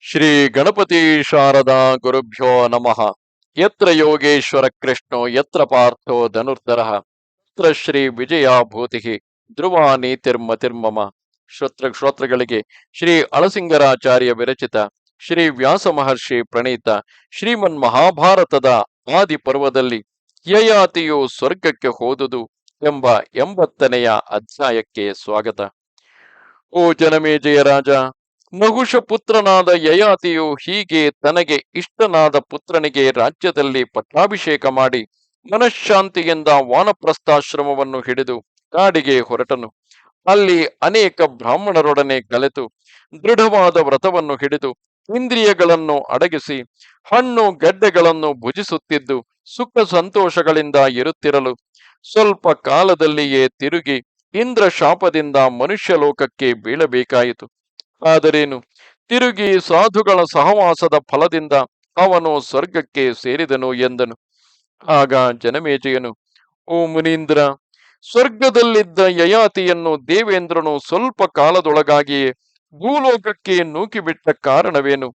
ಶ್ರೀ ಗಣಪತಿ ಶಾರದಾ ಗುರುಭ್ಯೋ ನಮಃ. ಯತ್ರ ಯೋಗೇಶ್ವರ ಕೃಷ್ಣೋ, ಯತ್ರ ಪಾರ್ಥೋ ಧನುರ್ಧರ. ಯತ್ರ ಶ್ರೀ ವಿಜಯ ಭೂತಿ ಧ್ರುವ ನೀತಿರ್ಮತಿರ್ಮಮ ಶ್ರೋತ್ರ ಶ್ರೋತ್ರಗಳಿಗೆ ಶ್ರೀ ಅಳಸಿಂಗರಾಚಾರ್ಯ ವಿರಚಿತ ಶ್ರೀ ವ್ಯಾಸ ಮಹರ್ಷಿ ಪ್ರಣೀತ ಶ್ರೀಮನ್ ಮಹಾಭಾರತದ ಆದಿ ಪರ್ವದಲ್ಲಿ ಯಯಾತಿಯು ಸ್ವರ್ಗಕ್ಕೆ ಹೋದುದು ಎಂಬ ಎಂಬತ್ತನೆಯ ಅಧ್ಯಾಯಕ್ಕೆ ಸ್ವಾಗತ. ಓ ಜನಮೇಜಯ ರಾಜ ನಹುಷ ಪುತ್ರನಾದ ಯಯಾತಿಯು ಹೀಗೆ ತನಗೆ ಇಷ್ಟನಾದ ಪುತ್ರನಿಗೆ ರಾಜ್ಯದಲ್ಲಿ ಪಟ್ಟಾಭಿಷೇಕ ಮಾಡಿ ಮನಃಶಾಂತಿಯಿಂದ ವಾನಪ್ರಸ್ಥಾಶ್ರಮವನ್ನು ಹಿಡಿದು ಕಾಡಿಗೆ ಹೊರಟನು. ಅಲ್ಲಿ ಅನೇಕ ಬ್ರಾಹ್ಮಣರೊಡನೆ ಕಲೆತು ದೃಢವಾದ ವ್ರತವನ್ನು ಹಿಡಿದು ಇಂದ್ರಿಯಗಳನ್ನು ಅಡಗಿಸಿ ಹಣ್ಣು ಗಡ್ಡೆಗಳನ್ನು ಭುಜಿಸುತ್ತಿದ್ದು ಸುಖ ಸಂತೋಷಗಳಿಂದ ಇರುತ್ತಿರಲು ಸ್ವಲ್ಪ ಕಾಲದಲ್ಲಿಯೇ ತಿರುಗಿ ಇಂದ್ರ ಶಾಪದಿಂದ ಮನುಷ್ಯ ಲೋಕಕ್ಕೆ ಬೀಳಬೇಕಾಯಿತು. ಆದರೇನು? ತಿರುಗಿ ಸಾಧುಗಳ ಸಹವಾಸದ ಫಲದಿಂದ ಅವನು ಸ್ವರ್ಗಕ್ಕೆ ಸೇರಿದನು ಎಂದನು. ಆಗ ಜನಮೇಜಯನು, ಓ ಮುನೀಂದ್ರ, ಸ್ವರ್ಗದಲ್ಲಿದ್ದ ಯಯಾತಿಯನ್ನು ದೇವೇಂದ್ರನು ಸ್ವಲ್ಪ ಕಾಲದೊಳಗಾಗಿಯೇ ಭೂಲೋಕಕ್ಕೆ ನೂಕಿಬಿಟ್ಟ ಕಾರಣವೇನು?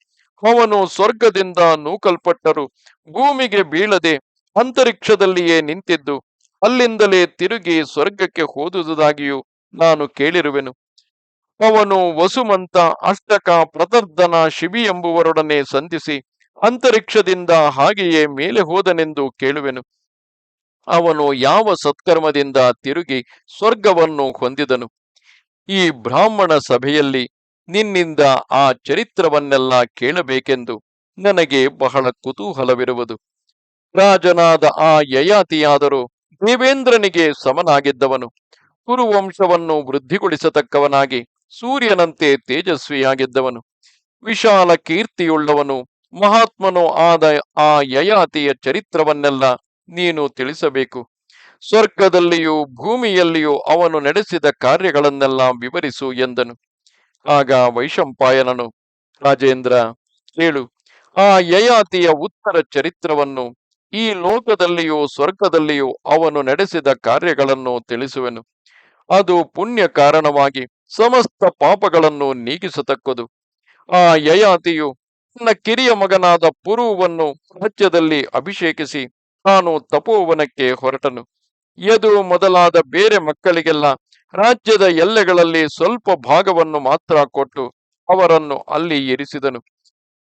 ಅವನು ಸ್ವರ್ಗದಿಂದ ನೂಕಲ್ಪಟ್ಟರು, ಭೂಮಿಗೆ ಬೀಳದೆ ಅಂತರಿಕ್ಷದಲ್ಲಿಯೇ ನಿಂತಿದ್ದು. ಅಲ್ಲಿಂದಲೇ ತಿರುಗಿ ಸ್ವರ್ಗಕ್ಕೆ ಹೋದುದಾಗಿಯೂ ನಾನು ಕೇಳಿರುವೆನು. ಅವನು ವಸುಮಂತ ಅಷ್ಟಕ ಪ್ರತರ್ಧನ ಶಿಬಿ ಎಂಬುವರೊಡನೆ ಸಂಧಿಸಿ ಅಂತರಿಕ್ಷದಿಂದ ಹಾಗೆಯೇ ಮೇಲೆ ಹೋದನೆಂದು ಕೇಳುವೆನು. ಅವನು ಯಾವ ಸತ್ಕರ್ಮದಿಂದ ತಿರುಗಿ ಸ್ವರ್ಗವನ್ನು ಹೊಂದಿದನು. ಈ ಬ್ರಾಹ್ಮಣ ಸಭೆಯಲ್ಲಿ ನಿನ್ನಿಂದ ಆ ಚರಿತ್ರವನ್ನೆಲ್ಲ ಕೇಳಬೇಕೆಂದು ನನಗೆ ಬಹಳ ಕುತೂಹಲವಿರುವುದು. ರಾಜನಾದ ಆ ಯಯಾತಿಯಾದರೂ ದೇವೇಂದ್ರನಿಗೆ ಸಮನಾಗಿದ್ದವನು. ಕುರುವಂಶವನ್ನು ವೃದ್ಧಿಗೊಳಿಸತಕ್ಕವನಾಗಿ ಸೂರ್ಯನಂತೆ ತೇಜಸ್ವಿಯಾಗಿದ್ದವನು. ವಿಶಾಲ ಕೀರ್ತಿಯುಳ್ಳವನು. ಮಹಾತ್ಮನೋ ಆದ ಆ ಯಯಾತಿಯ ಚರಿತ್ರವನ್ನೆಲ್ಲ ನೀನು ತಿಳಿಸಬೇಕು. ಸ್ವರ್ಗದಲ್ಲಿಯೂ ಭೂಮಿಯಲ್ಲಿಯೂ ಅವನು ನಡೆಸಿದ ಕಾರ್ಯಗಳನ್ನೆಲ್ಲ ವಿವರಿಸು ಎಂದನು. ಆಗ ವೈಶಂಪಾಯನನು, ರಾಜೇಂದ್ರ, ಹೇಳು. ಆ ಯಯಾತಿಯ ಉತ್ತರ ಚರಿತ್ರವನ್ನು ಈ ಲೋಕದಲ್ಲಿಯೂ ಸ್ವರ್ಗದಲ್ಲಿಯೂ ಅವನು ನಡೆಸಿದ ಕಾರ್ಯಗಳನ್ನು ತಿಳಿಸುವೆನು. ಅದು ಪುಣ್ಯ ಕಾರಣವಾಗಿ ಸಮಸ್ತ ಪಾಪಗಳನ್ನು ನೀಗಿಸತಕ್ಕದು. ಆ ಯಯಾತಿಯು ತನ್ನ ಕಿರಿಯ ಮಗನಾದ ಪುರುವನ್ನು ರಾಜ್ಯದಲ್ಲಿ ಅಭಿಷೇಕಿಸಿ ತಾನು ತಪೋವನಕ್ಕೆ ಹೊರಟನು. ಯದು ಮೊದಲಾದ ಬೇರೆ ಮಕ್ಕಳಿಗೆಲ್ಲ ರಾಜ್ಯದ ಎಲ್ಲೆಗಳಲ್ಲಿ ಸ್ವಲ್ಪ ಭಾಗವನ್ನು ಮಾತ್ರ ಕೊಟ್ಟು ಅವರನ್ನು ಅಲ್ಲಿ ಇರಿಸಿದನು.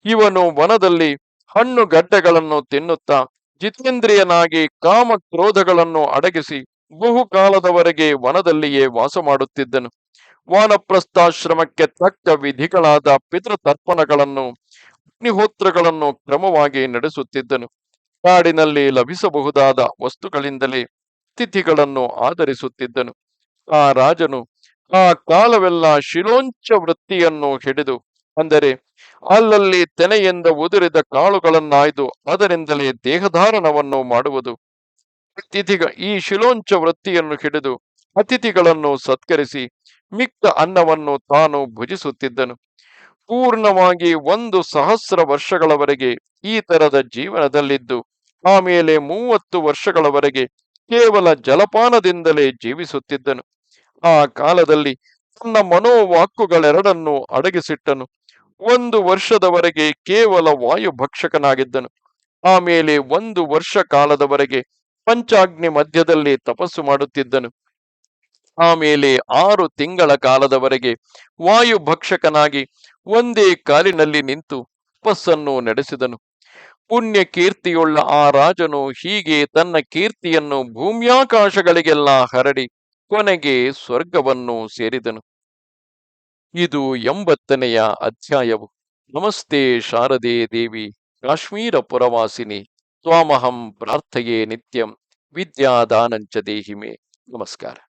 ಇವನು ವನದಲ್ಲಿ ಹಣ್ಣು ಗಡ್ಡೆಗಳನ್ನು ತಿನ್ನುತ್ತಾ ಜಿತೇಂದ್ರಿಯನಾಗಿ ಕಾಮ ಕ್ರೋಧಗಳನ್ನು ಅಡಗಿಸಿ ಬಹುಕಾಲದವರೆಗೆ ವನದಲ್ಲಿಯೇ ವಾಸ ಮಾಡುತ್ತಿದ್ದನು ವಾನಪ್ರಸ್ಥಾಶ್ರಮಕ್ಕೆ ತಕ್ಕ ವಿಧಿಗಳಾದ ಪಿತೃತರ್ಪಣಗಳನ್ನು, ಅಗ್ನಿಹೋತ್ರಗಳನ್ನು ಕ್ರಮವಾಗಿ ನಡೆಸುತ್ತಿದ್ದನು. ಕಾಡಿನಲ್ಲಿ ಲಭಿಸಬಹುದಾದ ವಸ್ತುಗಳಿಂದಲೇ ಅತಿಥಿಗಳನ್ನು ಆಧರಿಸುತ್ತಿದ್ದನು. ಆ ರಾಜನು ಆ ಕಾಲವೆಲ್ಲ ಶಿಲೋಂಚ ವೃತ್ತಿಯನ್ನು ಹಿಡಿದು, ಅಂದರೆ ಅಲ್ಲಲ್ಲಿ ತೆನೆಯಿಂದ ಉದುರಿದ ಕಾಳುಗಳನ್ನಾಯ್ದು ಅದರಿಂದಲೇ ದೇಹಧಾರಣವನ್ನು ಮಾಡುವುದು. ಅತಿಥಿಗ, ಈ ಶಿಲೋಂಚ ವೃತ್ತಿಯನ್ನು ಹಿಡಿದು ಅತಿಥಿಗಳನ್ನು ಸತ್ಕರಿಸಿ ಮಿಕ್ಕ ಅನ್ನವನ್ನು ತಾನು ಭುಜಿಸುತ್ತಿದ್ದನು. ಪೂರ್ಣವಾಗಿ ಒಂದು ಸಹಸ್ರ ವರ್ಷಗಳವರೆಗೆ ಈ ತರದ ಜೀವನದಲ್ಲಿದ್ದು ಆಮೇಲೆ ಮೂವತ್ತು ವರ್ಷಗಳವರೆಗೆ ಕೇವಲ ಜಲಪಾನದಿಂದಲೇ ಜೀವಿಸುತ್ತಿದ್ದನು. ಆ ಕಾಲದಲ್ಲಿ ತನ್ನ ಮನೋವಾಕ್ಕುಗಳೆರಡನ್ನು ಅಡಗಿಸಿಟ್ಟನು. ಒಂದು ವರ್ಷದವರೆಗೆ ಕೇವಲ ವಾಯು ಭಕ್ಷಕನಾಗಿದ್ದನು ಆಮೇಲೆ ಒಂದು ವರ್ಷ ಕಾಲದವರೆಗೆ ಪಂಚಾಗ್ನಿ ಮಧ್ಯದಲ್ಲಿ ತಪಸ್ಸು ಮಾಡುತ್ತಿದ್ದನು. ಆಮೇಲೆ ಆರು ತಿಂಗಳ ಕಾಲದವರೆಗೆ ವಾಯು ಭಕ್ಷಕನಾಗಿ ಒಂದೇ ಕಾಲಿನಲ್ಲಿ ನಿಂತು ತಪಸ್ಸನ್ನು ನಡೆಸಿದನು. ಪುಣ್ಯ ಕೀರ್ತಿಯುಳ್ಳ ಆ ರಾಜನು ಹೀಗೆ ತನ್ನ ಕೀರ್ತಿಯನ್ನು ಭೂಮ್ಯಾಕಾಶಗಳಿಗೆಲ್ಲ ಹರಡಿ ಕೊನೆಗೆ ಸ್ವರ್ಗವನ್ನು ಸೇರಿದನು. ಇದು ಎಂಬತ್ತನೆಯ ಅಧ್ಯಾಯವು. ನಮಸ್ತೆ ಶಾರದೆ ದೇವಿ ಕಾಶ್ಮೀರ ಪುರವಾಸಿನಿ ತ್ವಾಮಹಂ ಪ್ರಾರ್ಥಯೇ ನಿತ್ಯಂ, ವಿದ್ಯಾದಾನಂಚ ದೇಹಿಮೆ. ನಮಸ್ಕಾರ.